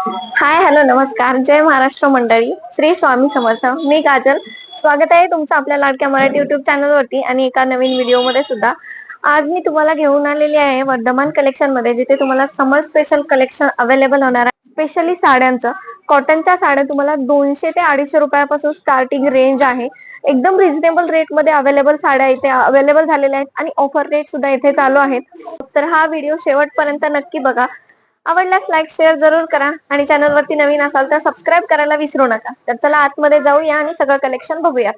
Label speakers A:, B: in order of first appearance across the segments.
A: Hi hello नमस्कार. जय महाराष्ट्र मंडळी. श्री स्वामी समर्थ. मी काजल. स्वागत आहे तुमचं आपल्या लाडक्या मराठी युट्यूब चॅनल वरती आणि एका नवीन व्हिडिओमध्ये सुद्धा. आज मी तुम्हाला घेऊन आलेली आहे वर्धमान कलेक्शनमध्ये जिथे तुम्हाला समर स्पेशल कलेक्शन अवेलेबल होणार आहे. स्पेशली साड्यांचं. कॉटनच्या साड्या तुम्हाला दोनशे ते अडीचशे रुपयापासून स्टार्टिंग रेंज आहे. एकदम रिझनेबल रेटमध्ये अवेलेबल साड्या इथे अवेलेबल झालेल्या आहेत आणि ऑफर रेट सुद्धा इथे चालू आहेत. तर हा व्हिडिओ शेवटपर्यंत नक्की बघा. आवडल्यास लाईक शेअर जरूर करा. आणि चॅनल वरती नवीन असाल तर सबस्क्राईब करायला विसरू नका. तर चला आतमध्ये जाऊया आणि सगळं कलेक्शन बघूया.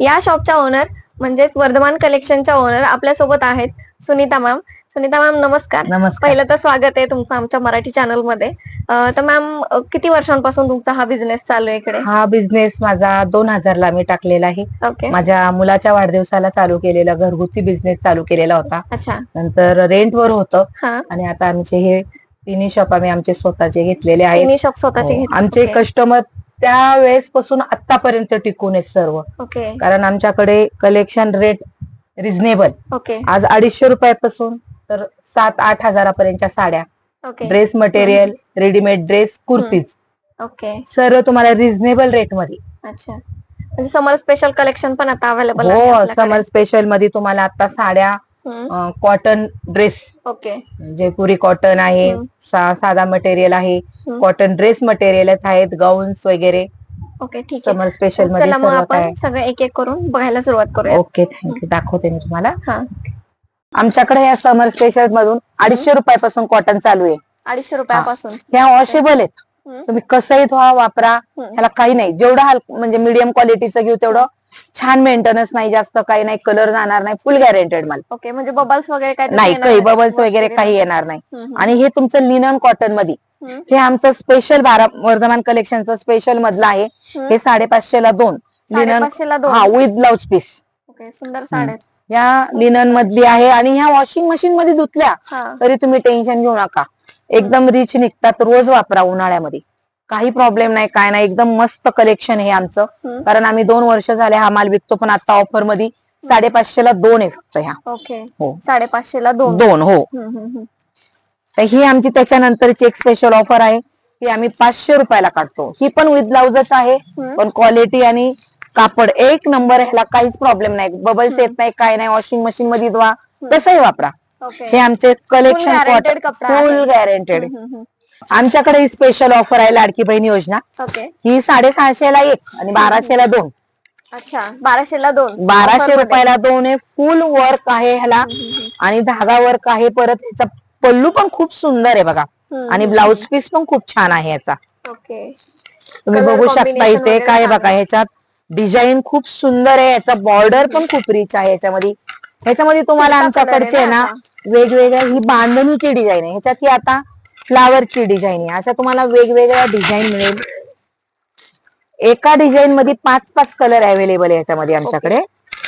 A: या शॉपच्या ओनर म्हणजेच वर्धमान कलेक्शनच्या ओनर आपल्यासोबत आहेत सुनीता मॅम सुनीता मॅम नमस्कार.
B: नमस्कार.
A: पहिलं तर स्वागत आहे तुमचं आमच्या मराठी चॅनलमध्ये तर मॅम किती वर्षांपासून तुमचा हा बिझनेस चालू आहे इकडे?
B: हा बिझनेस माझा दोन हजारला मी टाकलेला आहे.
A: ओके
B: माझ्या मुलाच्या वाढदिवसाला चालू केलेला घरगुती बिझनेस चालू केलेला होता.
A: अच्छा.
B: नंतर रेंटवर होतं.
A: हा.
B: आणि आता आमचे हे तिन्ही शॉप आम्ही आमचे स्वतःचे घेतलेले आहेत.
A: तिन्ही शॉप स्वतःचे
B: हो. आमचे. कस्टमर त्या वेळेस पासून आतापर्यंत टिकून आहेत सर्व.
A: ओके
B: कारण आमच्याकडे कलेक्शन रेट रिझनेबल
A: ओके
B: आज अडीचशे रुपयापासून तर सात आठ हजारापर्यंतच्या साड्या.
A: Okay
B: dress material readymade dress kurtis.
A: Okay
B: सर्व तुम्हाला रिझनेबल रेटमध्ये.
A: अच्छा. म्हणजे समर स्पेशल कलेक्शन पण आता अवेलेबल
B: हो समर स्पेशलमध्ये तुम्हाला आता साड्या cotton dress
A: okay
B: Jaipuri cotton आहे साधा मटेरियल आहे. कॉटन ड्रेस मटेरियल आहेत गाऊन्स वगैरे.
A: ओके ठीक
B: समर स्पेशलमध्ये
A: आपण सगळं एक एक करून बघायला सुरुवात करूया
B: ओके थँक्यू दाखवते मी तुम्हाला.
A: हा.
B: आमच्याकडे या समर स्पेशल मधून अडीचशे रुपयापासून कॉटन चालू आहे.
A: अडीचशे रुपयापासून.
B: ह्या वॉशेबल आहेत. तुम्ही कसंही धुवा वापरा. ह्याला काही नाही. जेवढं हल- म्हणजे मीडियम क्वालिटीचं घेऊ तेवढं छान मेंटेनन्स नाही जास्त काही नाही कलर जाणार नाही फुल गॅरंटेड माल.
A: ओके म्हणजे बबल्स वगैरे काय
B: नाही काही बबल्स वगैरे काही येणार नाही. आणि हे तुमचं लिनन
A: कॉटनमध्ये
B: हे आमचं स्पेशल बारा वर्धमान कलेक्शनचं स्पेशल मधलं आहे. हे साडेपाचशे ला दोन. लिनन हा विथ ब्लाउज पीस
A: ओके सुंदर साड्या
B: या लिनन मधली आहे आणि ह्या वॉशिंग मशीन मध्ये धुतल्या
A: हा.
B: तरी तुम्ही टेन्शन घेऊ नका. एकदम रिच निघतात रोज वापरा उन्हाळ्यामध्ये. काही प्रॉब्लेम नाही काय नाही एकदम मस्त कलेक्शन आहे आमचं. कारण आम्ही दोन वर्ष झाले हा माल विकतो पण आता ऑफरमध्ये साडेपाचशे ला दोन आहे फक्त ह्या.
A: ओके
B: हो.
A: साडेपाचशेला दोन.
B: दोन हो. तर ही आमची त्याच्यानंतरची एक स्पेशल ऑफर आहे. ही आम्ही पाचशे रुपयाला काढतो. ही पण विथ ब्लाउजच आहे. पण क्वालिटी आणि कापड. एक नंबर ह्याला काहीच प्रॉब्लेम नाही. बबल्स येत नाही काय नाही. वॉशिंग मशीन मध्ये धुवा. तसंही वापरा. हे आमचे कलेक्शन. फुल गॅरंटेड. आमच्याकडे ही स्पेशल ऑफर आहे लाडकी बहीण योजना. ही साडेसहाशे ला एक आणि बाराशे ला दोन.
A: अच्छा बाराशेला दोन.
B: बाराशे. रुपयाला दोन आहे. फुल वर्क आहे ह्याला. आणि धागा वर्क आहे परत ह्याचा पल्लू पण खूप सुंदर आहे बघा. आणि ब्लाउज पीस पण खूप छान आहे याचा
A: ओके
B: तुम्ही बघू शकता इथे काय बघा. ह्याच्यात. डिझाईन खूप सुंदर आहे याचा बॉर्डर पण खूप रिच आहे याच्यामध्ये. ह्याच्यामध्ये तुम्हाला आमच्याकडचे
A: ना?
B: वेगवेगळ्या ही बांधणीची डिझाईन आहे. ह्याच्यात ही आता फ्लावरची डिझाईन आहे. अशा तुम्हाला वेगवेगळ्या डिझाईन मिळेल. एका डिझाईन मध्ये पाच पाच कलर अवेलेबल आहे याच्यामध्ये आमच्याकडे.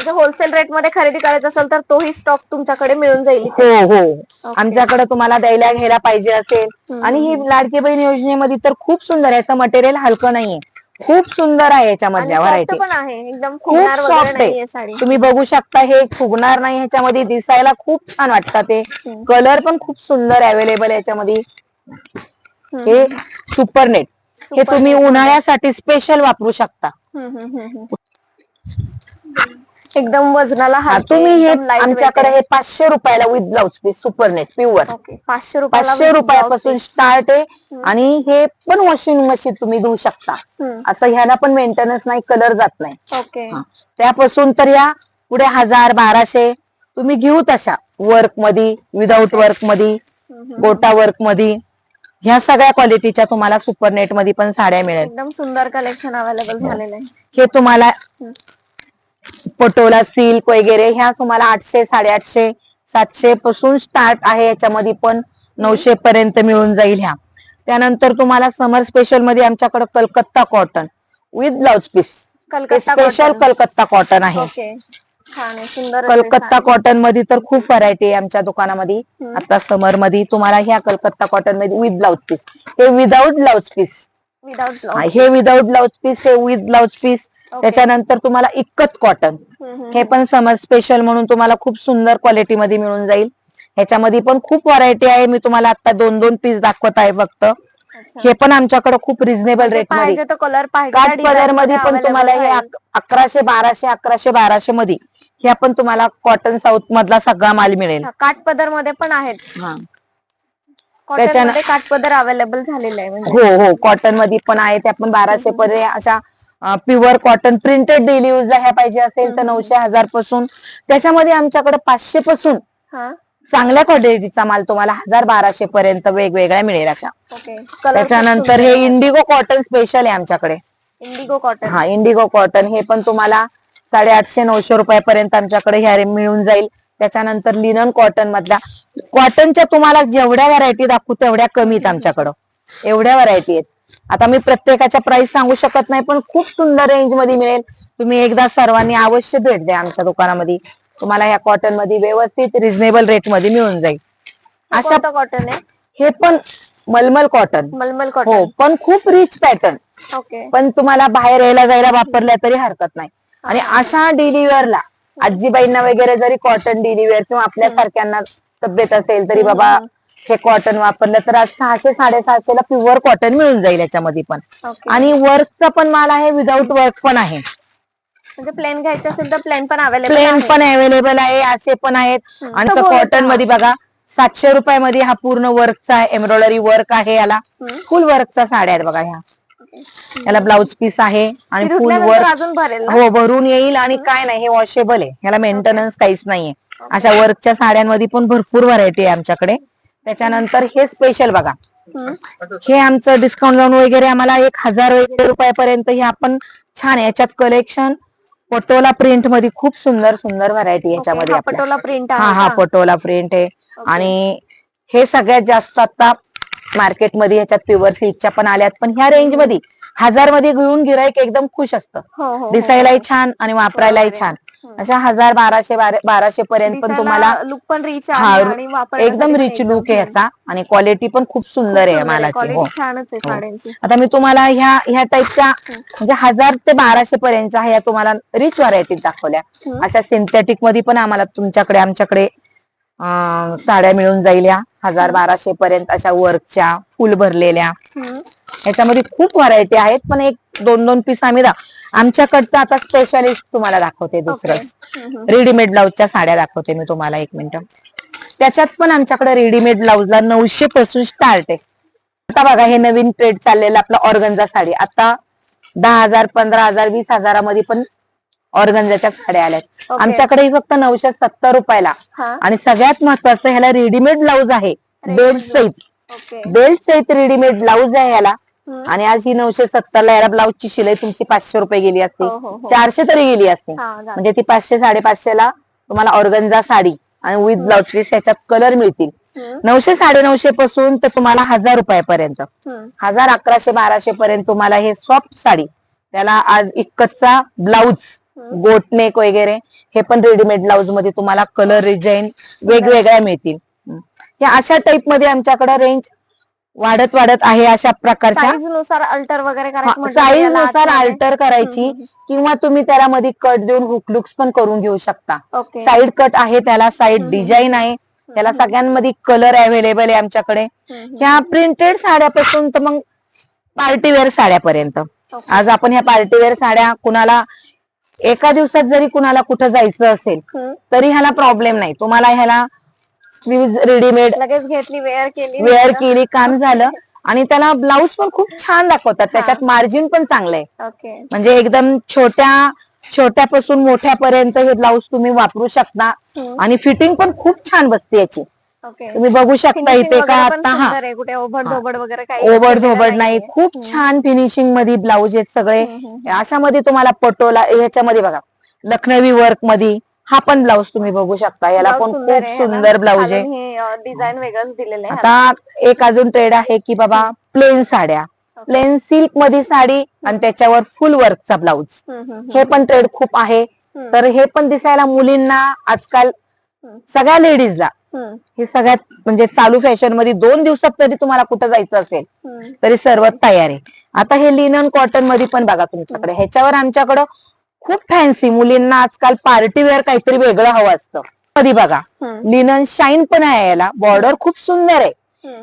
A: होलसेल रेटमध्ये खरेदी करायचा असेल तर तोही स्टॉक तुमच्याकडे मिळून जाईल.
B: हो हो. आमच्याकडे तुम्हाला द्यायला घ्यायला पाहिजे असेल. आणि ही लाडकी बहीण योजनेमध्ये तर खूप सुंदर आहे. याचं मटेरियल हलकं नाहीये. खूप सुंदर आहे याच्यामधल्या व्हरायटी
A: पण आहे. एकदम
B: खूप सॉफ्ट आहे. तुम्ही बघू शकता हे फुगणार नाही ह्याच्यामध्ये दिसायला खूप छान वाटतं ते. कलर पण खूप सुंदर अवेलेबल आहे याच्यामध्ये. हे सुपर नेट हे तुम्ही. उन्हाळ्यासाठी स्पेशल वापरू शकता.
A: एकदम वजनाला
B: हा, तुम्ही हे आमच्याकडे. हे पाचशे रुपयाला with blouse piece super net pure
A: पाचशे रुपयाला
B: पाचशे
A: with
B: रुपयापासून
A: blouse.
B: स्टार्ट आहे. आणि हे पण वॉशिंग मशीन तुम्ही धुवू शकता असं ह्याला पण मेंटेनन्स नाही कलर जात नाही
A: ओके
B: हा. त्यापासून तर या पुढे हजार बाराशे तुम्ही घेऊ तशा वर्कमध्ये विदाऊट वर्कमध्ये
A: हम्म, हम्म.
B: गोटा वर्कमध्ये ह्या सगळ्या क्वालिटीच्या तुम्हाला सुपर नेटमध्ये पण साड्या मिळेल
A: एकदम सुंदर कलेक्शन अवेलेबल झालेलं आहे
B: हे तुम्हाला
A: हम्म.
B: पटोला सिल्क वगैरे ह्या तुम्हाला आठशे साडेआठशे सातशे पासून स्टार्ट आहे. याच्यामध्ये पण नऊशे पर्यंत मिळून जाईल ह्या. त्यानंतर तुम्हाला समर स्पेशलमध्ये आमच्याकडे Calcutta cotton with blouse piece special. Calcutta cotton आहे. कलकत्ता. कॉटनमध्ये तर खूप व्हरायटी आहे आमच्या दुकानामध्ये. आता समरमध्ये तुम्हाला ह्या कलकत्ता कॉटनमध्ये विथ ब्लाउज पीस हे विदाऊट ब्लाउज पीस हे विदाऊट ब्लाउज पीस हे विथ ब्लाउज पीस त्याच्यानंतर तुम्हाला इक्कत कॉटन हे पण समर स्पेशल म्हणून तुम्हाला खूप सुंदर क्वालिटी मध्ये मिळून जाईल. ह्याच्यामध्ये पण खूप व्हरायटी आहे. मी तुम्हाला आता दोन दोन पीस दाखवत आहे फक्त. हे पण आमच्याकडे खूप रिझनेबल
A: म्हणजे
B: रेटमध्ये. कलरमध्ये पण तुम्हाला हे अक- अकराशे बाराशे अकराशे बाराशे मध्ये. ह्या पण तुम्हाला कॉटन साऊथ मधला सगळा माल मिळेल.
A: काठ पदरमध्ये पण आहेत.
B: हा.
A: कॉटन
B: त्याच्यानं-
A: मध्ये काठ पदर अवेलेबल झालेले आहे म्हणजे.
B: हो हो. कॉटनमध्ये पण आहे. त्या पण बाराशे. पर्यंत अशा pure cotton printed daily use ह्या पाहिजे असेल तर. नऊशे हजारपासून. त्याच्यामध्ये आमच्याकडे पाचशे पासून
A: हा.
B: चांगल्या क्वालिटीचा माल तुम्हाला हजार बाराशे पर्यंत वेगवेगळ्या मिळेल अशा. त्याच्यानंतर हे इंडिगो कॉटन स्पेशल आहे आमच्याकडे.
A: इंडिगो कॉटन
B: हा इंडिगो कॉटन हे पण तुम्हाला साडेआठशे नऊशे रुपयापर्यंत आमच्याकडे ह्या मिळून जाईल. त्याच्यानंतर लिनन कॉटन मधल्या कॉटनच्या तुम्हाला जेवढ्या व्हरायटी दाखवू तेवढ्या कमी आहेत आमच्याकडं. एवढ्या व्हरायटी आहेत. आता मी प्रत्येकाच्या प्राइस सांगू शकत नाही पण खूप सुंदर रेंजमध्ये मिळेल. तुम्ही एकदा सर्वांनी अवश्य भेट द्या आमच्या दुकानामध्ये. तुम्हाला ह्या कॉटनमध्ये व्यवस्थित रिझनेबल रेटमध्ये मिळून जाईल. अशा
A: कॉटन आहे?
B: हे पण मलमल कॉटन
A: मलमल
B: हो
A: कॉटन
B: पण खूप रिच पॅटर्न
A: ओके
B: पण तुम्हाला बाहेर यायला जायला वापरल्या तरी हरकत नाही. आणि अशा डेली वेअरला आजीबाईंना वगैरे जरी कॉटन डेली वेअर किंवा आपल्या सारख्यांना तब्येत असेल तरी बाबा हे कॉटन वापरलं तर आज सहाशे साडेसहाशे ला प्युअर कॉटन मिळून जाईल याच्यामध्ये पण. आणि वर्कचा पण माल आहे विदाऊट वर्क पण आहे.
A: म्हणजे प्लेन घ्यायचं असेल तर प्लेन पण अवेलेबल
B: प्लेन पण अवेलेबल आहे असे पण आहेत.
A: हम्म.
B: आणि
A: बोलत
B: कॉटन. मध्ये बघा सातशे रुपयामध्ये हा पूर्ण वर्कचा आहे एम्ब्रॉयडरी वर्क आहे याला. फुल वर्कचा साड्या आहेत बघा ह्या. याला ब्लाउज पीस आहे आणि फुल वर्क
A: अजून भरेल ना?
B: हो भरून येईल आणि काय नाही हे वॉशेबल आहे. ह्याला मेंटेनन्स काहीच नाहीये. अशा वर्कच्या साड्यांमध्ये पण भरपूर व्हरायटी आहे आमच्याकडे. त्याच्यानंतर हे स्पेशल बघा. हे आमचं डिस्काउंट लावून वगैरे आम्हाला एक हजार वगैरे रुपयापर्यंत हे आपण छान याच्यात कलेक्शन पटोला प्रिंटमध्ये खूप सुंदर सुंदर व्हरायटी याच्यामध्ये
A: हा. पटोला प्रिंट
B: हा हा? पटोला प्रिंट आहे. आणि हे सगळ्यात जास्त आता मार्केटमध्ये ह्याच्यात प्युअर सिल्कच्या पण आल्यात पण ह्या रेंजमध्ये हजारमध्ये घेऊन गिराईक एकदम खुश असतं
A: हो, हो, हो.
B: दिसायलाही छान आणि वापरायलाही. छान. अशा हजार बाराशे बारा- बाराशे पर्यंत पण तुम्हाला
A: लुक पण रिच
B: एकदम रिच लुक आहे. ह्याचा आणि क्वालिटी पण खूप सुंदर आहे मालाची. हो. हो. आता मी तुम्हाला ह्या ह्या टाईपच्या म्हणजे हजार ते बाराशे पर्यंत ह्या तुम्हाला रिच व्हरायटी दाखवल्या. अशा सिंथेटिकमध्ये पण आम्हाला तुमच्याकडे आमच्याकडे साड्या मिळून जाईल या. हजार बाराशे पर्यंत अशा वर्कच्या फुल भरलेल्या.
A: हम्म.
B: ह्याच्यामध्ये खूप व्हरायटी आहेत पण एक दोन दोन पीस आम्ही दा आमच्याकडचं आता स्पेशालिस्ट तुम्हाला दाखवते. दुसरं. रेडीमेड ब्लाऊजच्या साड्या दाखवते मी तुम्हाला एक मिनिट त्याच्यात पण आमच्याकडे रेडीमेड ब्लाऊजला नऊशे पासून स्टार्ट आहे आता बघा हे नवीन ट्रेड चाललेलं आपलं ऑर्गन्झा साडी आता दहा हजार पंधरा हजार वीस हजारामध्ये पण ऑर्गन्झाच्या साड्या आल्यात. आमच्याकडे ही फक्त नऊशे सत्तर रुपयाला आणि सगळ्यात महत्वाचं ह्याला रेडीमेड ब्लाऊज आहे बेल्ट सहित बेल्ट सहित रेडीमेड ब्लाऊज आहे याला
A: हम्म.
B: आणि आज ही नऊशे सत्तर ला याला ब्लाऊजची शिलाई तुमची पाचशे रुपये गेली असते
A: हो, हो, हो.
B: चारशे तरी गेली असते
A: हा, झालं.
B: म्हणजे ती पाचशे साडेपाचशे ला तुम्हाला ऑर्गन्झा साडी आणि विथ ब्लाऊज पीस याच्यात कलर मिळतील
A: हम्म.
B: नऊशे साडेनऊशे पासून तर तुम्हाला हजार रुपयापर्यंत
A: हम्म.
B: हजार अकराशे बाराशे पर्यंत तुम्हाला हे सॉफ्ट साडी त्याला आज इतकचा ब्लाऊज
A: हम्म.
B: गोटनेक वगैरे हे पण रेडीमेड ब्लाऊजमध्ये तुम्हाला कलर डिझाईन वेगवेगळ्या मिळतील हम्म. या अशा टाईपमध्ये आमच्याकडे रेंज वाढत वाढत आहे अशा प्रकारच्या.
A: साईजनुसार अल्टर वगैरे करायचं साईजनुसार
B: अल्टर करायची किंवा तुम्ही त्याला मध्ये कट देऊन हुक लुक्स पण करून घेऊ शकता. साईड कट आहे त्याला साईड. डिझाईन आहे. त्याला सगळ्यांमध्ये कलर अवेलेबल आहे आमच्याकडे. ह्या प्रिंटेड साड्यापासून तर मग पार्टीवेअर साड्यापर्यंत. आज आपण ह्या पार्टीवेअर साड्या कुणाला एका दिवसात जरी कुणाला कुठं जायचं असेल. तरी ह्याला प्रॉब्लेम नाही. तुम्हाला ह्याला स्लीव्ह रेडीमेड
A: लगेच घेतली वेअर केली.
B: वेअर केली काम झालं. आणि त्याला ब्लाऊज पण खूप छान दाखवतात. त्याच्यात मार्जिन पण चांगलं आहे म्हणजे एकदम छोट्या छोट्यापासून मोठ्यापर्यंत हे ब्लाऊज तुम्ही वापरू शकता. आणि फिटिंग पण खूप छान बसते याची. तुम्ही बघू शकता इथे का आता हा.
A: ओबड धोबड वगैरे काही
B: ओबड
A: केलेलं
B: धोबड नाही. खूप. छान फिनिशिंगमध्ये ब्लाऊज आहेत सगळे.
A: हम्म,
B: अशामध्ये तुम्हाला पटोला ह्याच्यामध्ये बघा. लखनवी वर्कमध्ये हा पण ब्लाऊज तुम्ही बघू शकता. याला पण खूप. सुंदर ब्लाऊज आहे.
A: डिझाईन वेगळंच दिलेलं आहे.
B: आता एक अजून ट्रेड आहे की बाबा प्लेन साड्या. प्लेन सिल्कमध्ये साडी आणि त्याच्यावर फुल वर्कचा ब्लाऊज. हे पण ट्रेड खूप आहे. तर हे पण दिसायला मुलींना आजकाल सगळ्या लेडीजला हे सगळ्यात म्हणजे चालू फॅशनमध्ये दोन दिवसात तरी तुम्हाला कुठं जायचं असेल. तरी सर्वात तयार आहे. आता हे लिनन कॉटनमध्ये पण बघा तुमच्याकडे. ह्याच्यावर आमच्याकडं खूप फॅन्सी मुलींना आजकाल पार्टी वेअर काहीतरी वेगळं हवं असतं. कधी बघा लिनन शाईन पण आहे याला. बॉर्डर खूप सुंदर आहे.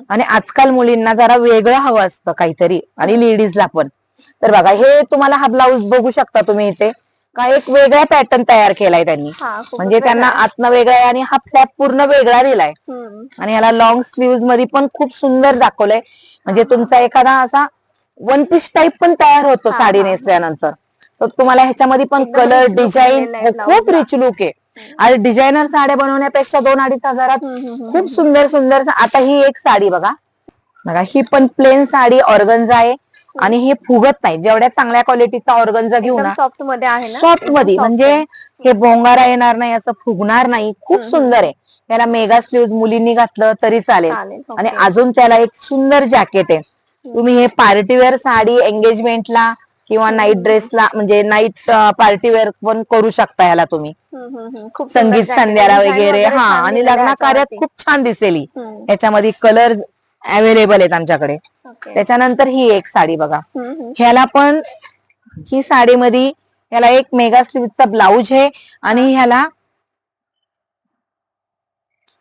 B: आणि आजकाल मुलींना जरा वेगळं हवं असतं काहीतरी. आणि लेडीजला पण. तर बघा हे तुम्हाला हा ब्लाऊज बघू शकता तुम्ही इथे. का एक वेगळा पॅटर्न तयार केलाय त्यांनी. म्हणजे त्यांना. आतनं वेगळा आहे आणि हा फ्लॅप पूर्ण वेगळा दिलाय. आणि ह्याला लॉंग स्लीव्हमध्ये पण खूप सुंदर दाखवलंय. म्हणजे तुमचा एखादा असा वन पीस टाईप पण तयार होतो साडी. नेसल्यानंतर. तर तुम्हाला ह्याच्यामध्ये पण कलर डिझाईन खूप. रिच लुक आहे. आणि डिझायनर साड्या बनवण्यापेक्षा दोन अडीच हजारात खूप. सुंदर सुंदर आता ही एक साडी बघा. बघा ही पण प्लेन साडी ऑर्गन्झा आहे. आणि हे फुगत नाही. जेवढ्या चांगल्या क्वालिटीचा ऑर्गन्झा घेऊ
A: एकदम
B: ना
A: सॉफ्टमध्ये आहे ना? सॉफ्टमध्ये.
B: म्हणजे. हे बोंगारा येणार नाही असं फुगणार नाही. खूप सुंदर आहे. त्याला मेगा स्लीव्ह मुलींनी घातलं तरी चालेल. आणि. अजून त्याला एक सुंदर जॅकेट आहे. तुम्ही हे पार्टीवेअर साडी एंगेजमेंटला किंवा नाईट. ड्रेसला म्हणजे नाईट पार्टीवेअर पण करू शकता याला तुम्ही संगीत. संध्याला वगैरे हा आणि लग्न कार्यात. खूप छान दिसेल. याच्यामध्ये कलर अवेलेबल आहेत आमच्याकडे. त्याच्यानंतर ही एक साडी बघा. ह्याला पण ही साडीमध्ये ह्याला एक मेगा स्लीवचा ब्लाऊज आहे आणि ह्याला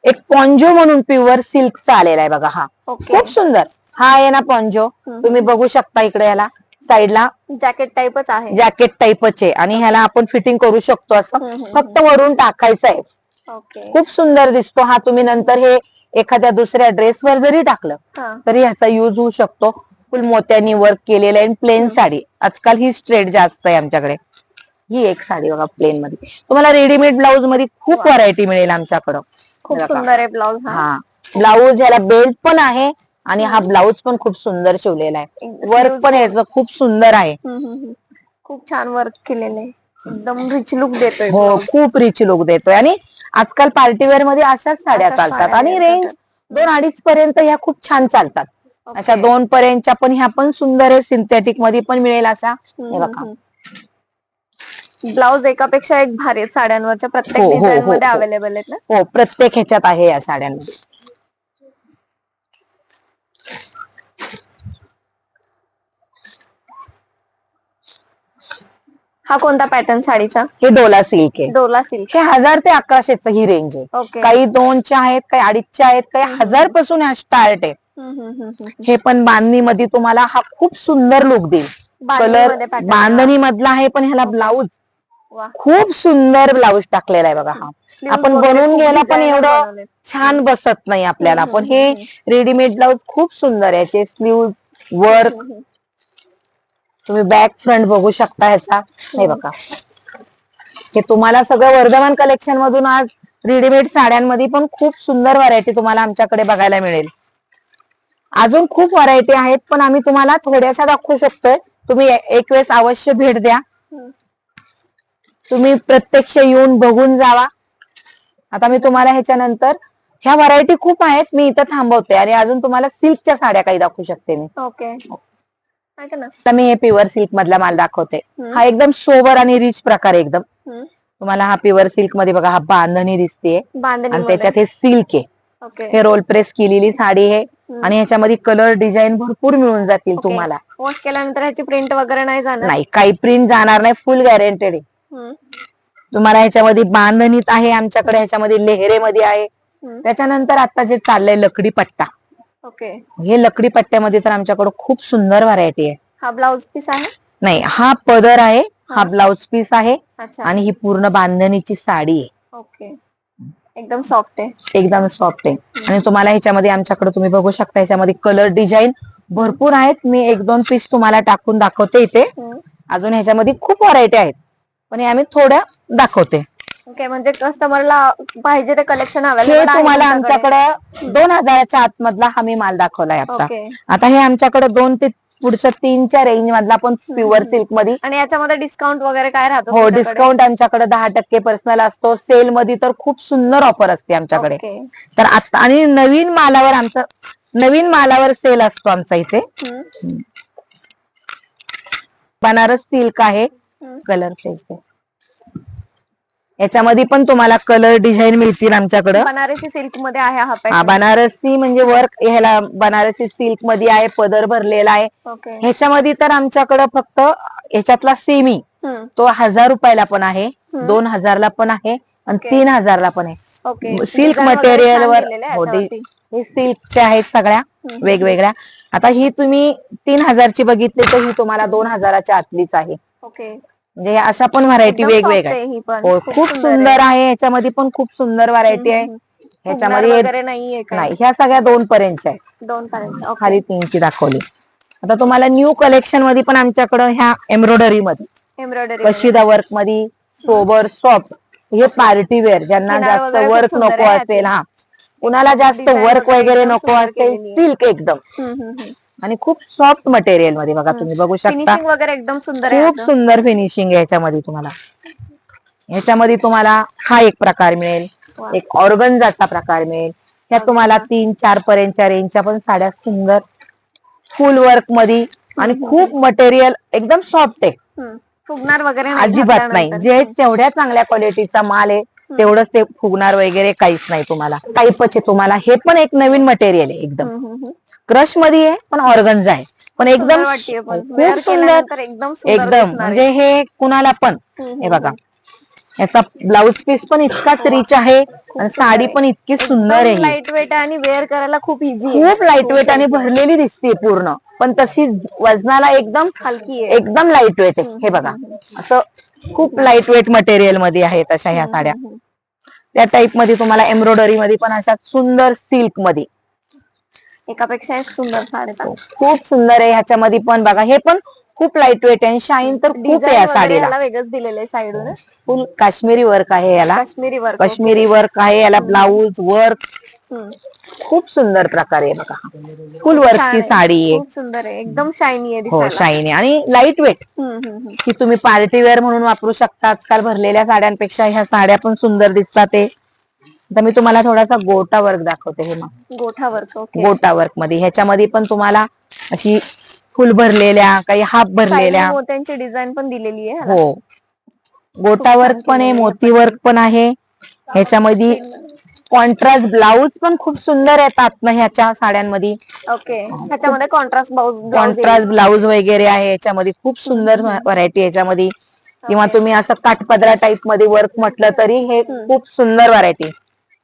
B: एक पॉन्जो म्हणून प्युअर सिल्कचा आलेला आहे बघा हा खूप सुंदर हा आहे ना पॉन्जो. तुम्ही बघू शकता इकडे याला साईडला
A: जॅकेट टाईपच आहे.
B: जॅकेट टाईपच आहे. आणि ह्याला आपण फिटिंग करू शकतो असं. फक्त वरून टाकायचं आहे
A: ओके.
B: खूप सुंदर दिसतो हा. तुम्ही नंतर हे एखाद्या दुसऱ्या ड्रेसवर जरी टाकलं तरी ह्याचा युज होऊ शकतो. फुल मोत्यांनी वर्क केलेलं आहे. प्लेन. साडी. आजकाल ही स्ट्रेट जास्त आहे आमच्याकडे. ही एक साडी बघा प्लेन मध्ये. तुम्हाला रेडीमेड ब्लाऊजमध्ये खूप. व्हरायटी मिळेल आमच्याकडं.
A: खूप. सुंदर आहे ब्लाउज हा.
B: हा. ब्लाऊज ह्याला बेल्ट पण आहे. आणि हा. ब्लाऊज पण खूप सुंदर शिवलेला आहे वर्क पण याचं खूप सुंदर आहे.
A: खूप छान वर्क केलेलं आहे एकदम रिच लुक देतोय
B: हो. खूप रिच लुक देतोय आणि आजकाल पार्टीवेअरमध्ये अशाच साड्या चालतात आणि रेंज. दोन अडीच पर्यंत ह्या खूप छान चालतात. अशा दोन पर्यंतच्या पण ह्या पण सुंदर आहे सिंथेटिकमध्ये पण मिळेल अशा हे बघा.
A: ब्लाऊज एकापेक्षा एक भारी साड्यांवरच्या प्रत्येक
B: हो, हो,
A: डिझाईन
B: हो,
A: मध्ये
B: हो.
A: अवेलेबल आहेत ना
B: हो प्रत्येक ह्याच्यात आहे या साड्यांमध्ये
A: हा कोणता पॅटर्न साडीचा
B: हे डोला सिल्क आहे
A: डोला सिल्क
B: हे हजार ते अकराशेच ही रेंज आहे
A: ओके
B: काही दोनच्या आहेत काही अडीचच्या आहेत काही. हजारपासून स्टार्ट आहे
A: हम्म, हम्म, हम्म, हम्म.
B: हे पण बांधणीमध्ये तुम्हाला हा खूप सुंदर लुक देईल कलर
A: बांधणीमध्ये pattern.
B: बांधणी मधला आहे पण ह्याला. ब्लाऊज
A: वा.
B: खूप सुंदर ब्लाऊज टाकलेला आहे बघा हा
A: Sleeves
B: आपण
A: वगैरे
B: बनवून
A: खूप
B: घ्यायला पण
A: designer
B: एवढं
A: बनवलेत.
B: छान बसत नाही आपल्याला
A: हम्म,
B: पण
A: हम्म,
B: हे रेडीमेड ब्लाऊज खूप सुंदर आहे याचे स्लीव वर्क
A: हम्म, हम्म.
B: तुम्ही बॅक फ्रंट बघू शकता ह्याचा. हे बघा. हे तुम्हाला सगळं वर्धमान कलेक्शन मधून आज रेडीमेड साड्यांमध्ये पण खूप सुंदर व्हरायटी तुम्हाला आमच्याकडे बघायला मिळेल. अजून खूप व्हरायटी आहेत पण आम्ही तुम्हाला थोड्याशा दाखवू शकतोय. तुम्ही एक वेळेस अवश्य भेट द्या. तुम्ही प्रत्यक्ष येऊन बघून जावा. आता मी तुम्हाला ह्याच्यानंतर ह्या व्हरायटी खूप आहेत मी इथं थांबवते आणि अजून तुम्हाला सिल्कच्या साड्या काही दाखवू शकते मी.
A: Okay okay.
B: आता मी हे प्युअर सिल्क मधला माल दाखवते. हा एकदम सोबर आणि रिच प्रकार एकदम. तुम्हाला हा प्युअर सिल्कमध्ये बघा हा बांधणी दिसते आणि त्याच्यात हे सिल्क आहे.
A: ओके
B: हे रोल प्रेस केलेली साडी आहे. आणि ह्याच्यामध्ये कलर डिझाईन भरपूर मिळून जातील. तुम्हाला.
A: वॉश केल्यानंतर ह्याची प्रिंट वगैरे नाही जाणार?
B: नाही काही प्रिंट जाणार नाही. फुल गॅरंटेड आहे. तुम्हाला ह्याच्यामध्ये बांधणीत आहे आमच्याकडे ह्याच्यामध्ये लेहरेमध्ये आहे. त्याच्यानंतर आता जे चाललंय लकडी पट्टा.
A: ओके.
B: हे लकडी पट्ट्यामध्ये तर आमच्याकडे खूप सुंदर व्हरायटी आहे.
A: हा ब्लाउज पीस आहे?
B: नाही हा पदर आहे हा. ब्लाउज पीस आहे
A: अच्छा.
B: आणि ही पूर्ण बांधणीची साडी आहे.
A: ओके. एकदम सॉफ्ट आहे.
B: एकदम सॉफ्ट आहे. आणि तुम्हाला ह्याच्यामध्ये आमच्याकडे तुम्ही बघू शकता ह्याच्यामध्ये कलर डिझाईन भरपूर आहेत. मी एक दोन पीस तुम्हाला टाकून दाखवते इथे.
A: हम्म.
B: अजून ह्याच्यामध्ये खूप व्हरायटी आहेत. पण हे आम्ही थोड्या दाखवते.
A: ओके म्हणजे कस्टमरला पाहिजे ते कलेक्शन
B: हे
A: अवेलेबल आहे
B: तुम्हाला? आमच्याकडे दोन हजाराच्या आतमधला हा मी माल दाखवलाय आता
A: ओके
B: आता हे आमच्याकडे दोन ते पुढच्या तीनच्या रेंज मधला पण प्युअर. सिल्कमध्ये
A: आणि याच्यामध्ये डिस्काउंट वगैरे काय राहतो
B: हो
A: तुमच्याकडे?
B: डिस्काउंट आमच्याकडे दहा टक्के पर्सनल असतो सेल मध्ये तर खूप सुंदर ऑफर असते आमच्याकडे
A: ओके
B: तर आता आणि नवीन मालावर आमचा नवीन मालावर सेल असतो आमचा इथे
A: हम्म.
B: बनारस सिल्क आहे
A: हम्म.
B: कलर याच्यामध्ये पण तुम्हाला कलर डिझाईन मिळतील आमच्याकडं
A: बनारसी सिल्कमध्ये आहे हा
B: हा
A: पॅटर्न
B: बनारसी म्हणजे वर्क ह्याला बनारसी सिल्कमध्ये आहे पदर भरलेला आहे
A: ओके
B: ह्याच्यामध्ये तर आमच्याकडं फक्त ह्याच्यातला सेमी
A: हम्म.
B: तो हजार रुपयाला पण आहे
A: हम्म.
B: दोन हजारला पण आहे आणि. तीन हजारला पण आहे
A: ओके
B: सिल्क
A: Design वगैरे
B: मटेरियल
A: छान
B: वर
A: दिलेलं आहे
B: हो,
A: याच्यावरती.
B: हे सिल्कच्या आहेत सगळ्या
A: हम्म.
B: वेगवेगळ्या आता ही तुम्ही तीन हजारची बघितली तर ही तुम्हाला दोन हजाराच्या आतलीच आहे
A: ओके
B: म्हणजे अशा पण व्हरायटी वेगवेगळ्या
A: आहे ही
B: खूप सुंदर आहे. ह्याच्यामध्ये पण खूप सुंदर व्हरायटी आहे. ह्याच्यामध्ये नाही ह्या सगळ्या दोन पर्यंतच्या आहेत.
A: दोन पर्यंत.
B: खाली तीनची दाखवली. आता तुम्हाला न्यू कलेक्शनमध्ये पण आमच्याकडं ह्या एम्ब्रॉयडरी मध्ये.
A: एम्ब्रॉयडरी
B: कशिदा वर्कमध्ये सोबर सॉफ्ट हे पार्टी वेअर ज्यांना जास्त वर्क नको असेल. हा. कुणाला जास्त वर्क
A: वगैरे
B: नको असेल. सिल्क एकदम. आणि खूप सॉफ्ट मटेरियलमध्ये बघा तुम्ही. बघू शकता.
A: फिनिशिंग वगैरे एकदम सुंदर आहे
B: खूप
A: याचं.
B: सुंदर फिनिशिंग आहे ह्याच्यामध्ये तुम्हाला. ह्याच्यामध्ये तुम्हाला हा एक प्रकार मिळेल. एक ऑर्गन्झाचा प्रकार मिळेल. ह्या तुम्हाला. तीन चार पर्यंतच्या रेंजच्या पण साड्या सुंदर फुल वर्कमध्ये आणि खूप मटेरियल एकदम सॉफ्ट आहे.
A: हम्म. फुगणार वगैरे नाही
B: अजिबात नाही.
A: घातल्यानंतर.
B: जे तेवढ्या चांगल्या क्वालिटीचा माल आहे तेवढंच ते फुगणार वगैरे काहीच नाही तुम्हाला. टाईपच आहे तुम्हाला. हे पण एक नवीन मटेरियल आहे एकदम.
A: हम्म, हम्म, हम्म.
B: क्रशमध्ये आहे पण ऑर्गन्झा आहे. पण एकदम. खूप सुंदर
A: एकदम.
B: म्हणजे हे कुणाला पण. हे बघा. याचा ब्लाउज पीस पण इतकाच रिच आहे आणि साडी पण इतकी सुंदर आहे ही.
A: लाइट वेट आणि वेअर करायला खूप इझी
B: खूप लाइट वेट आणि भरलेली दिसते पूर्ण. पण तशी वजनाला एकदम
A: हलकी आहे.
B: एकदम लाइट वेट आहे हे बघा. असं खूप लाइट वेट मटेरियलमध्ये आहेत अशा ह्या साड्या. त्या टाईपमध्ये तुम्हाला एम्ब्रॉयडरी मध्ये पण अशा सुंदर
A: सिल्कमध्ये. एकापेक्षा एक सुंदर साड्या
B: खूप सुंदर आहे ह्याच्यामध्ये पण बघा हे पण खूप लाइट वेट आहे आणि शाईन तर खूप आहे या साडीला.
A: वेगळंच दिलेलं आहे साईडून
B: फुल काश्मीरी वर्क आहे याला.
A: काश्मीरी वर्क
B: काश्मीरी वर्क आहे याला ब्लाऊज वर्क खूप सुंदर प्रकारे आहे बघा फुल वर्कची साडी आहे.
A: खूप सुंदर आहे. एकदम शायनी आहे
B: हो
A: दिसायला.
B: शाईनी आणि लाइट वेट
A: हम्म, हम्म, हम्म.
B: की तुम्ही पार्टी वेअर म्हणून वापरू शकता. आजकाल भरलेल्या साड्यांपेक्षा ह्या साड्या पण सुंदर दिसतात ते आता मी तुम्हाला थोडासा गोटा वर्क दाखवते हे मग.
A: गोठा वर्क ओके
B: गोटा वर्कमध्ये. ह्याच्यामध्ये पण तुम्हाला अशी फुल भरलेल्या काही हाफ भरलेल्या
A: मोत्यांची डिझाईन पण दिलेली आहे ह्याला.
B: हो. गोटा वर्क पण आहे मोती वर्क पण आहे. ह्याच्यामध्ये कॉन्ट्रास्ट ब्लाऊज पण खूप सुंदर येतात ना ह्याच्या साड्यांमध्ये.
A: ओके ह्याच्यामध्ये कॉन्ट्रास्ट ब्लाउज
B: कॉन्ट्रास्ट ब्लाऊज वगैरे आहे याच्यामध्ये खूप सुंदर व्हरायटी याच्यामध्ये किंवा. तुम्ही असं काठपदरा टाईपमध्ये वर्क म्हटलं तरी हे. खूप सुंदर व्हरायटी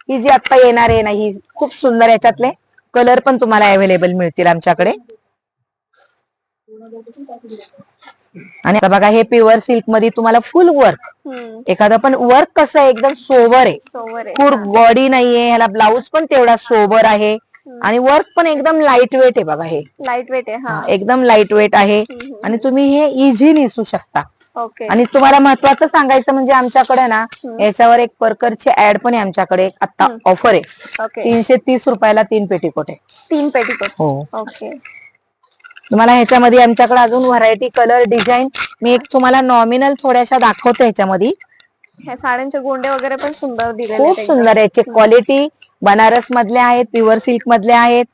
B: ही जी आता येणार आहे ना ही खूप सुंदर याच्यातले कलर पण तुम्हाला अवेलेबल मिळतील आमच्याकडे. आणि आता बघा हे प्युअर सिल्कमध्ये तुम्हाला फुल वर्क एखादं पण वर्क कसं आहे एकदम सोबर आहे. फुल बॉडी नाहीये ह्याला ब्लाऊज पण तेवढा सोबर आहे. आणि वर्क पण एकदम लाइट वेट आहे बघा हे.
A: लाइट वेट आहे हा.
B: एकदम लाइट वेट आहे आणि तुम्ही हे इझी नेसू शकता. आणि तुम्हाला महत्वाचं सांगायचं म्हणजे आमच्याकडे ना. याच्यावर एक परकरची ऍड पण आहे आमच्याकडे एक आता. ऑफर आहे. तीनशे तीस रुपयाला तीन पेटीकोट आहे.
A: तीन पेटीकोट.
B: हो.
A: ओके
B: तुम्हाला ह्याच्यामध्ये आमच्याकडे अजून व्हरायटी कलर डिझाईन मी एक तुम्हाला नॉमिनल थोड्याशा दाखवते ह्याच्यामध्ये.
A: ह्या साड्यांचे गोंडे वगैरे पण सुंदर दिलेले
B: खूप. सुंदर याची क्वालिटी बनारस मधले आहेत प्युअर सिल्क मधले आहेत.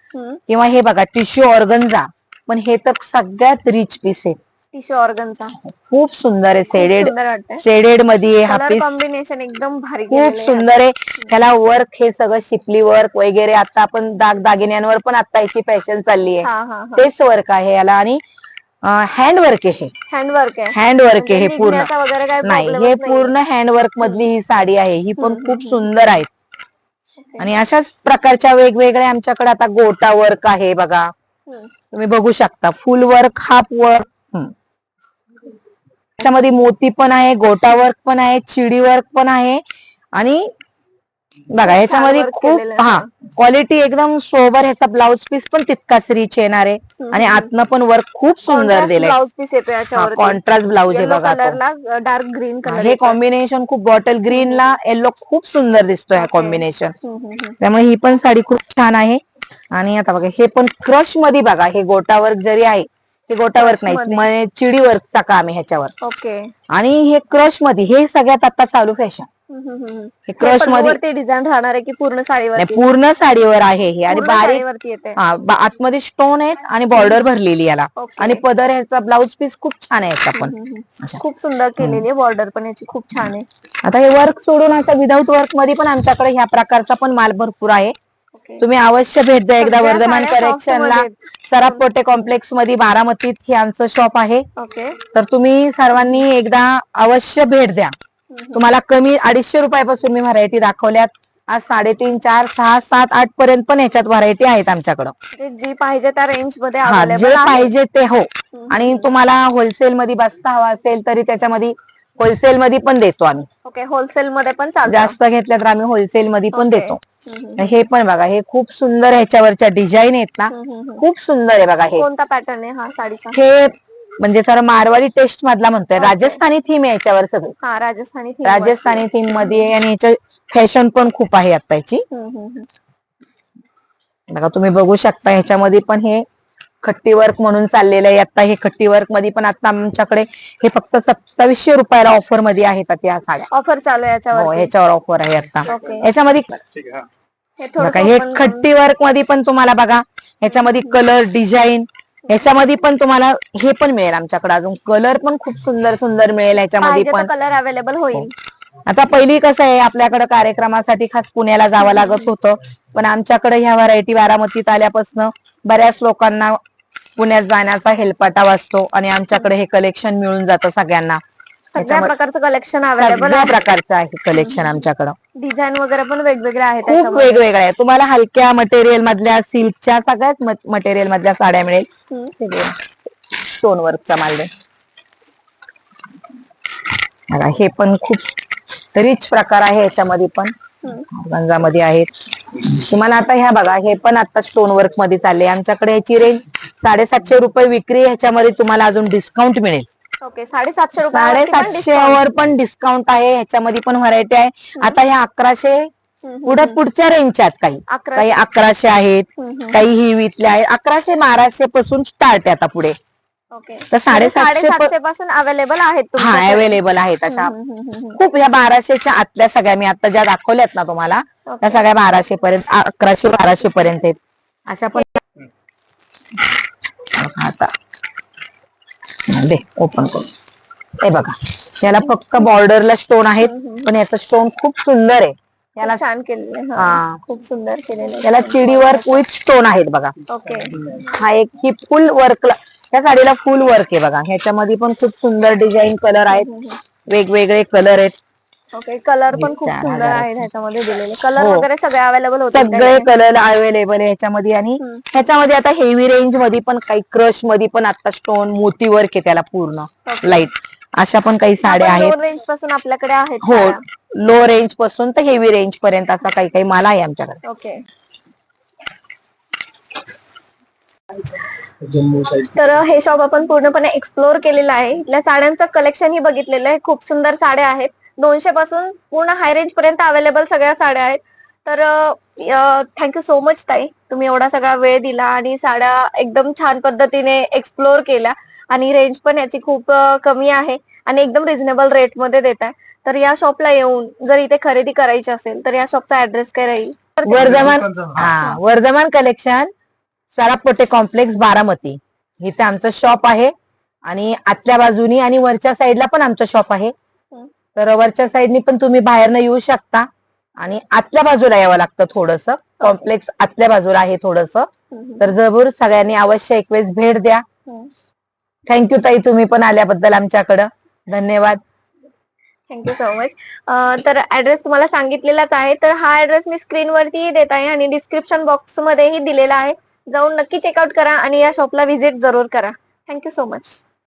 B: किंवा हे बघा टिश्यू ऑर्गन्झा पण हे तर सगळ्यात रिच पीस आहे.
A: टिश्यू ऑर्गनचा
B: खूप सुंदर आहे. सेडेड
A: सुंदर वाटतंय.
B: सेडेडमध्ये हा
A: कलर कॉम्बिनेशन एकदम भारी
B: खूप
A: केलेलं आहे.
B: सुंदर आहे. त्याला वर्क हे सगळं शिपली वर्क वगैरे आता आपण दाग दागिन्यांवर पण आता याची फॅशन चालली आहे
A: हा हा हा.
B: तेच वर्क आहे याला. आणि हँड वर्क आहे
A: हँडवर्क आहे.
B: हँड वर्क आहे
A: म्हणजे
B: हे पूर्ण.
A: निघण्याचा वगैरे काही
B: नाही हे पूर्ण हँड वर्क मधली ही साडी आहे. ही पण खूप सुंदर आहे. आणि अशाच प्रकारच्या वेगवेगळ्या आमच्याकडे आता गोटा वर्क आहे बघा. तुम्ही बघू शकता. फुल वर्क हाफ वर्क त्याच्यामध्ये मोती पण आहे गोटा वर्क पण आहे चिडी वर्क पण आहे. आणि बघा
A: work
B: खूप. हा क्वालिटी एकदम सोबर ह्याचा ब्लाउज पीस पण तितकाच रिच येणार आहे. आणि आतनं पण वर्क खूप सुंदर दिलंय.
A: ब्लाउज पीस येतो याच्यावर
B: कॉन्ट्रास्ट ब्लाउज आहे बघा तो.
A: डार्क ग्रीन
B: हा,
A: कलर
B: हे कॉम्बिनेशन खूप बॉटल ग्रीन ला येलो खूप सुंदर दिसतोय हा. कॉम्बिनेशन त्यामुळे ही पण साडी खूप छान आहे. आणि आता बघा हे पण क्रशमध्ये बघा हे गोटा वर्क जरी आहे हे गोटा वर्क
A: Crush
B: नाही
A: मध्ये.
B: म्हणजे चिडी वर्कचा काम आहे ह्याच्यावर.
A: ओके.
B: आणि हे क्रशमध्ये हे सगळ्यात आता चालू फॅशन हे क्रशमध्ये
A: वरती डिझाईन राहणार आहे की पूर्ण साडीवर
B: नाही, पूर्ण साडीवर आहे हे. आणि बारीक
A: साडीवरती येते.
B: हा, बा- आतमध्ये स्टोन आहेत आणि बॉर्डर भरलेली याला.
A: Okay.
B: आणि पदर ह्याचा ब्लाउज पीस खूप छान आहे याचा पण.
A: हम्म, हम्म.
B: अशा.
A: खूप सुंदर केलेली आहे बॉर्डर पण याची खूप छान आहे.
B: आता हे वर्क सोडून आता विदाऊट वर्कमध्ये पण आमच्याकडे ह्या प्रकारचा पण माल भरपूर आहे. तुम्ही अवश्य भेट द्या एकदा
A: वर्धमानमध्ये
B: सराफ कोटे कॉम्प्लेक्समध्ये बारामतीत हे आमचं शॉप आहे तर तुम्ही सर्वांनी एकदा अवश्य भेट द्या. तुम्हाला कमी अडीचशे रुपयापासून मी व्हरायटी दाखवल्यात. आज साडेतीन चार सहा सात आठ पर्यंत पण ह्याच्यात व्हरायटी आहेत आमच्याकडं.
A: जी पाहिजे त्या
B: रेंजमध्ये जे पाहिजे ते हो. आणि तुम्हाला होलसेल मध्ये बस्ता हवा असेल तरी त्याच्यामध्ये होलसेल मध्ये पण देतो आम्ही.
A: ओके होलसेल मध्ये पण
B: जास्त घेतल्या तर आम्ही होलसेल मध्ये पण. देतो. हे पण बघा हे खूप सुंदर ह्याच्यावरच्या डिझाईन आहेत ना. खूप सुंदर आहे बघा हे
A: कोणता पॅटर्न आहे हा साडीचा
B: हे म्हणजे जरा मारवाडी टेस्ट मधला म्हणतोय. राजस्थानी थीम आहे याच्यावर सगळं
A: हा राजस्थानी वरती.
B: राजस्थानी थीममध्ये आहे आणि याच्या फॅशन पण खूप आहे आता याची
A: हम्म, हम्म, हम्म.
B: बघा तुम्ही बघू शकता ह्याच्यामध्ये पण हे खट्टी वर्क म्हणून चाललेलं आहे. आता हे खट्टी वर्कमध्ये पण आता आमच्याकडे हे फक्त सत्तावीसशे रुपयाला ऑफरमध्ये आहेत आता या साड्या.
A: ऑफर चालू आहे
B: हो
A: याच्यावर
B: ह्याच्यावर ऑफर आहे आता.
A: ओके
B: याच्यामध्ये
A: हे.
B: बघा हे
A: open करून-
B: खट्टी वर्कमध्ये पण तुम्हाला बघा ह्याच्यामध्ये कलर डिझाईन ह्याच्यामध्ये पण तुम्हाला हे पण मिळेल आमच्याकडे अजून. कलर पण खूप सुंदर सुंदर मिळेल ह्याच्यामध्ये
A: पाहिजे
B: पण.
A: कलर अवेलेबल होईल.
B: आता पहिली कसं आहे आपल्याकडे कार्यक्रमासाठी खास पुण्याला जावं लागत होतं. पण आमच्याकडे ह्या व्हरायटी बारामतीत आल्यापासून बऱ्याच लोकांना पुण्यात जाण्याचा हेलपाटा वाचतो आणि आमच्याकडे हे कलेक्शन मिळून जातं सगळ्यांना
A: सगळ्या प्रकारचं कलेक्शन अवेलेबल
B: सगळ्या
A: आहे
B: प्रकारचं आहे कलेक्शन आमच्याकडं
A: डिझाईन वगैरे पण वेगवेगळे आहेत
B: खूप
A: त्याच्यामध्ये.
B: वेगवेगळ्या आहे तुम्हाला हलक्या मटेरियल मधल्या सिल्कच्या सगळ्याच मटेरियल मधल्या साड्या मिळेल
A: हम्म.
B: स्टोन वर्कचा माल आहे. बघा, हे पण खूप रिच प्रकार आहे याच्यामध्ये पण. गंजामध्ये आहेत. तुम्हाला आता ह्या बघा हे पण आता स्टोन वर्कमध्ये चालले. आमच्याकडे याची रेंज साडेसातशे रुपये विक्री ह्याच्यामध्ये तुम्हाला अजून डिस्काउंट मिळेल.
A: ओके साडेसातशे.
B: वर पण डिस्काउंट आहे. ह्याच्यामध्ये पण व्हरायटी आहे. आता ह्या अकराशे पुढे. पुढच्या रेंजच्या आहेत काही. काही अकराशे आहेत. काही हिवीतले आहेत. अकराशे बाराशे पासून स्टार्ट आहे आता पुढे.
A: ओके
B: तर साडेसातशे प-
A: साडेसातशे पासून अवेलेबल आहेत
B: हा
A: तुमच्याकडे.
B: अवेलेबल आहेत अशा
A: हम्म, हम्म, हम्म, हम्म.
B: खूप ह्या बाराशेच्या आतल्या सगळ्या मी आता ज्या दाखवल्यात ना तुम्हाला त्या
A: ओके.
B: सगळ्या बाराशे पर्यंत आ- अकराशे बाराशे पर्यंत आहेत अशा पण आता दे ओपन करू हे बघा याला फक्त बॉर्डरला स्टोन आहेत
A: हम्म, हम्म.
B: पण याचं स्टोन खूप सुंदर आहे याला
A: खूप छान केलेलं आहे, हा.
B: हा.
A: खूप सुंदर केलेलं आहे.
B: याला चिडी वर्क विथ स्टोन आहेत बघा
A: ओके
B: हा एक ही फुल वर्क त्या साडीला फुल वर्क आहे बघा ह्याच्यामध्ये पण खूप सुंदर डिझाईन कलर आहेत. वेगवेगळे कलर आहेत
A: ओके कलर पण खूप सुंदर
B: हजाराचे.
A: आहे ह्याच्यामध्ये दिलेले कलर
B: हो.
A: वगैरे सगळे अवेलेबल होते
B: सगळे कलर अवेलेबल आहे ह्याच्यामध्ये आणि
A: हम्म.
B: ह्याच्यामध्ये आता हेवी रेंजमध्ये पण काही क्रशमध्ये पण आता स्टोन मोती वर्क आहे त्याला पूर्ण. लाइट अशा पण काही साड्या आहेत
A: रेंजपासून आपल्याकडे आहेत
B: हो. लो रेंजपासून तर हेवी रेंज पर्यंत असा काही काही माल आहे आमच्याकडे
A: ओके तर हे शॉप आपण पूर्णपणे एक्सप्लोर केलेलं आहे. इथल्या साड्यांचं कलेक्शन ही बघितलेलं आहे. खूप सुंदर साड्या आहेत. दोनशे पासून पूर्ण हाय रेंज पर्यंत अवेलेबल सगळ्या साड्या आहेत. तर थँक्यू सो मच ताई. तुम्ही एवढा सगळा वेळ दिला आणि साड्या एकदम छान पद्धतीने एक्सप्लोर केल्या. आणि रेंज पण याची खूप कमी आहे आणि एकदम रिझनेबल रेटमध्ये देत आहे. तर या शॉपला येऊन जर इथे खरेदी करायची असेल तर या शॉपचा ऍड्रेस काय राहील?
B: वर्धमान हा वर्धमान कलेक्शन सरापकोटे कॉम्प्लेक्स बारामती. इथे आमचं शॉप आहे. आणि आतल्या बाजूनी आणि वरच्या साईडला पण आमचं शॉप आहे.
A: हं.
B: तर वरच्या साईडनी पण तुम्ही बाहेरनं येऊ शकता. आणि आतल्या बाजूला यावं लागतं थोडस. कॉम्प्लेक्स आतल्या बाजूला आहे थोडस. तर जरूर सगळ्यांनी अवश्य एक वेळेस भेट द्या. थँक्यू ताई तुम्ही पण आल्याबद्दल आमच्याकडं. धन्यवाद.
A: थँक्यू सो मच तर ऍड्रेस तुम्हाला सांगितलेलाच आहे. तर हा ऍड्रेस मी स्क्रीनवरती देत आहे आणि डिस्क्रिप्शन बॉक्स मध्येही दिलेला आहे. जाऊन नक्की चेकआउट करा आणि या शॉपला व्हिजिट जरूर करा. Thank you so much